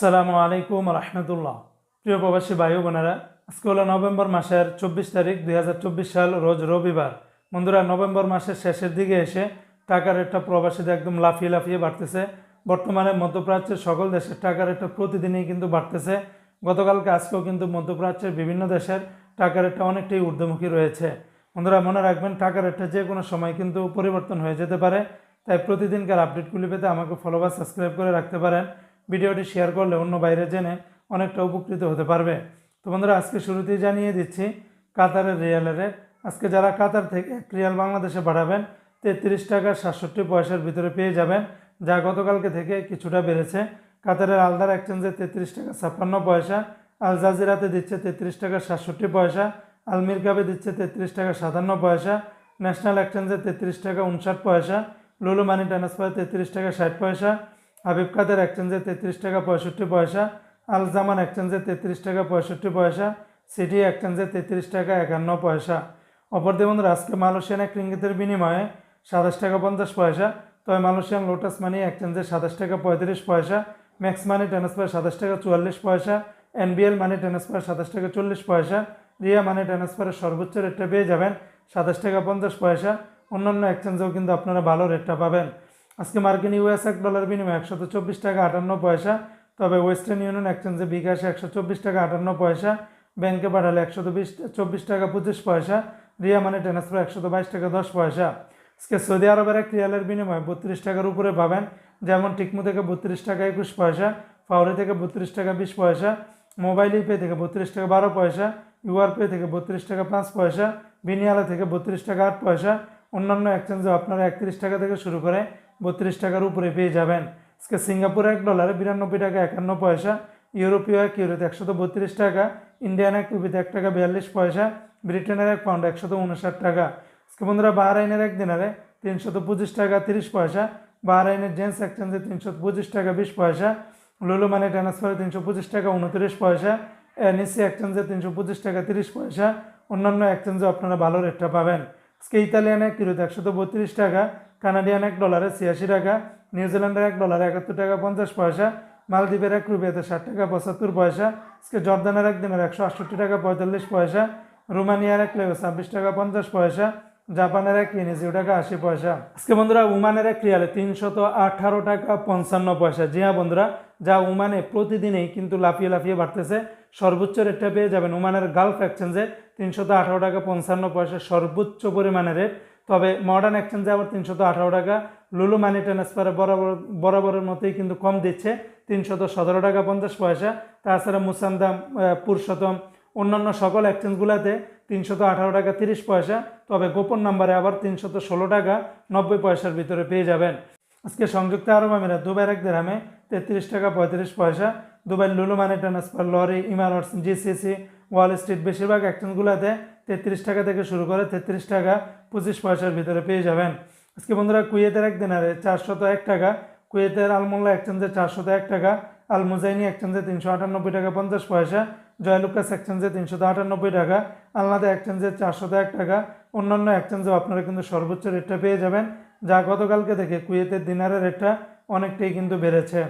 আসসালামু আলাইকুম রহমতুল্লাহ। প্রিয় প্রবাসী ভাই বোনেরা, আজকে হলো নভেম্বর মাসের চব্বিশ তারিখ দুই হাজার চব্বিশ সাল, রোজ রবিবার। বন্ধুরা, নভেম্বর মাসের শেষের দিকে এসে টাকার রেটটা প্রবাসীদের একদম লাফিয়ে লাফিয়ে বাড়তেছে। বর্তমানে মধ্যপ্রাচ্যের সকল দেশের টাকার রেটটা প্রতিদিনই কিন্তু বাড়তেছে। গতকালকে আজকেও কিন্তু মধ্যপ্রাচ্যের বিভিন্ন দেশের টাকার রেটটা অনেকটাই ঊর্ধ্বমুখী রয়েছে। বন্ধুরা, মনে রাখবেন, টাকার রেটটা যে কোনো সময় কিন্তু পরিবর্তন হয়ে যেতে পারে। তাই প্রতিদিনকার আপডেটগুলি পেতে আমাকে ফলো বা সাবস্ক্রাইব করে রাখতে পারেন। ভিডিওটি শেয়ার করলে অন্য বাইরে জেনে অনেকটা উপকৃত হতে পারবে। তো বন্ধুরা, আজকে শুরুতেই জানিয়ে দিচ্ছি, কাতারের রিয়ালের রেট। আজকে যারা কাতার থেকে এক রিয়াল বাংলাদেশে পাঠাবেন তেত্রিশ টাকা সাতষট্টি পয়সার ভিতরে পেয়ে যাবেন, যা গতকালকে থেকে কিছুটা বেড়েছে। কাতারের আলদার এক্সচেঞ্জে তেত্রিশ টাকা ছাপ্পান্ন পয়সা, আল জাজিরাতে দিচ্ছে তেত্রিশ টাকা সাতষট্টি পয়সা আলমির কাপে দিচ্ছে তেত্রিশ টাকা সাতান্ন পয়সা, ন্যাশনাল এক্সচেঞ্জে তেত্রিশ টাকা উনষাট পয়সা, লুলু মানি ট্রান্সফার তেত্রিশ টাকা ষাট পয়সা হাবিব কাদের এক্সচেঞ্জে তেত্রিশ টাকা পঁয়ষট্টি পয়সা আল জামান তেত্রিশ টাকা পঁয়ষট্টি পয়সা সিটি এক্সচেঞ্জে তেত্রিশ টাকা একান্ন পয়সা। অপরদি বন্ধুরা, আজকে মালয়েশিয়ান এক রিঙ্গিতের বিনিময়ে সাতাশ টাকা পঞ্চাশ পয়সা, তবে মালয়েশিয়ান লোটাস মানি এক্সচেঞ্জে সাতাশ টাকা পঁয়ত্রিশ পয়সা, ম্যাক্স মানি ট্রান্সফার সাতাশ টাকা চুয়াল্লিশ পয়সা এনবিএল মানি ট্রান্সফার সাতাশ টাকা চল্লিশ পয়সা, রিয়া মানি ট্রান্সফারের সর্বোচ্চ রেটটা পেয়ে যাবেন সাতাশ টাকা পঞ্চাশ পয়সা। অন্যান্য এক্সচেঞ্জেও কিন্তু আপনারা ভালো রেটটা পাবেন। আজকে মার্কিন ইউএস এক ডলার বিনিময়ে একশত চব্বিশ টাকা আটান্ন পয়সা, তবে ওয়েস্টার্ন ইউনিয়ন এক্সচেঞ্জে বিকাশে একশো চব্বিশ টাকা আটান্ন পয়সা, ব্যাংকে পাঠালে একশত বিশ, চব্বিশ টাকা পঁচিশ পয়সা, রিয়া মানি ট্রান্সফার একশত বাইশ টাকা দশ পয়সা। আজকে সৌদি আরবের এক রিয়ালের বিনিময়ে বত্রিশ টাকার উপরে পাবেন, যেমন টিকমু থেকে বত্রিশ টাকা একুশ পয়সা ফাউরি থেকে বত্রিশ টাকা বিশ পয়সা, মোবাইল পে থেকে বত্রিশ টাকা বারো পয়সা, ইউআর পে থেকে বত্রিশ টাকা পাঁচ পয়সা, বিনিয়ালা থেকে বত্রিশ টাকা আট পয়সা, অন্যান্য এক্সচেঞ্জে আপনারা একত্রিশ টাকা থেকে শুরু করে বত্রিশ টাকার উপরে পেয়ে যাবেন। আজকে সিঙ্গাপুরে এক ডলারে বিরানব্বই টাকা, একান্ন পয়সা। ইউরোপীয় এক ইউরোতে একশত বত্রিশ টাকা, ইন্ডিয়ান এক রুপিতে এক টাকা, বিয়াল্লিশ পয়সা। ব্রিটেনের এক পাউন্ড একশত উনষাট টাকা। আজকে বন্ধুরা, বাহরাইনের এক দিনারে তিনশত পঁচিশ টাকা, তিরিশ পয়সা। বাহরাইনের জেন্টস এক্সচেঞ্জে তিনশো পঁচিশ টাকা, বিশ পয়সা। লুলু মানি ট্রান্সফারে তিনশো পঁচিশ টাকা, উনত্রিশ পয়সা। এনএসসি এক্সচেঞ্জে তিনশো পঁচিশ টাকা, তিরিশ পয়সা। অন্যান্য এক্সচেঞ্জে আপনারা ভালো রেটটা পাবেন। আজকে ইতালিয়ান এক কিলোতে একশত বত্রিশ টাকা কানাডিয়ান এক ডলারে ছিয়াশি টাকা নিউজিল্যান্ডের এক ডলারে একাত্তর টাকা পঞ্চাশ পয়সা, মালদ্বীপের এক রুপিয়াতে ষাট টাকা পঁচাত্তর পয়সা, আজকে জর্দানের এক দিনের একশো আটষট্টি টাকা পঁয়তাল্লিশ পয়সা, রোমানিয়ার এক লেগে ছাব্বিশ টাকা পঞ্চাশ পয়সা, জাপানের এক ইনিজিও টাকা আশি পয়সা। আজকে বন্ধুরা উমানের এক রিয়ালে তিনশত আঠারো টাকা পঞ্চান্ন পয়সা। জি হ্যাঁ বন্ধুরা, যা উমানে প্রতিদিনই কিন্তু লাফিয়ে লাফিয়ে বাড়তেছে। সর্বোচ্চ রেটটা পেয়ে যাবেন উমানের গালফ এক্সচেঞ্জে তিনশত আঠারো টাকা পঞ্চান্ন পয়সা, সর্বোচ্চ পরিমাণের রেট। তবে মডার্ন এক্সচেঞ্জে আবার তিনশত আঠারো টাকা। লুলু মানি ট্রান্সফারে বরাবর, বরাবরের মতোই কিন্তু কম দিচ্ছে, তিনশত সতেরো টাকা পঞ্চাশ পয়সা। তাছাড়া মুসান্দাম পুরুষোত্তম, অন্যান্য সকল এক্সচেঞ্জগুলোতে তিনশত আঠারো টাকা তিরিশ পয়সা, তবে গোপন নাম্বারে আবার তিনশত ষোলো টাকা নব্বই পয়সার ভিতরে পেয়ে যাবেন। আজকে সংযুক্ত আরব আমিরাত দুবাইয়ের এক দেরামে তেত্রিশ টাকা পঁয়ত্রিশ পয়সা। দুবাই লুলু মানি ট্রান্সফার লরি ইমারটস জিসিসি, ওয়াল স্ট্রিট, বেশিরভাগ এক্সচেঞ্জগুলোতে তেত্রিশ টাকা থেকে শুরু করে তেত্রিশ টাকা পঁচিশ পয়সার ভিতরে পেয়ে যাবেন। আজকে বন্ধুরা কুয়েতের এক দিনারে চারশত এক টাকা, কুয়েতের আলমোল্লা এক্সচেঞ্জে চারশত এক টাকা আল মুজাইনি তিনশো আটানব্বই টাকা পঞ্চাশ পয়সা, জয়লুকাস এক্সচেঞ্জে তিনশত আটানব্বই টাকা, আলনাদা এক্সচেঞ্জে চারশত এক টাকা। অন্যান্য এক্সচেঞ্জেও আপনারা কিন্তু সর্বোচ্চ রেটটা পেয়ে যাবেন, যা গতকালকে থেকে কুয়েতের দিনারের রেটটা অনেকটাই কিন্তু বেড়েছে।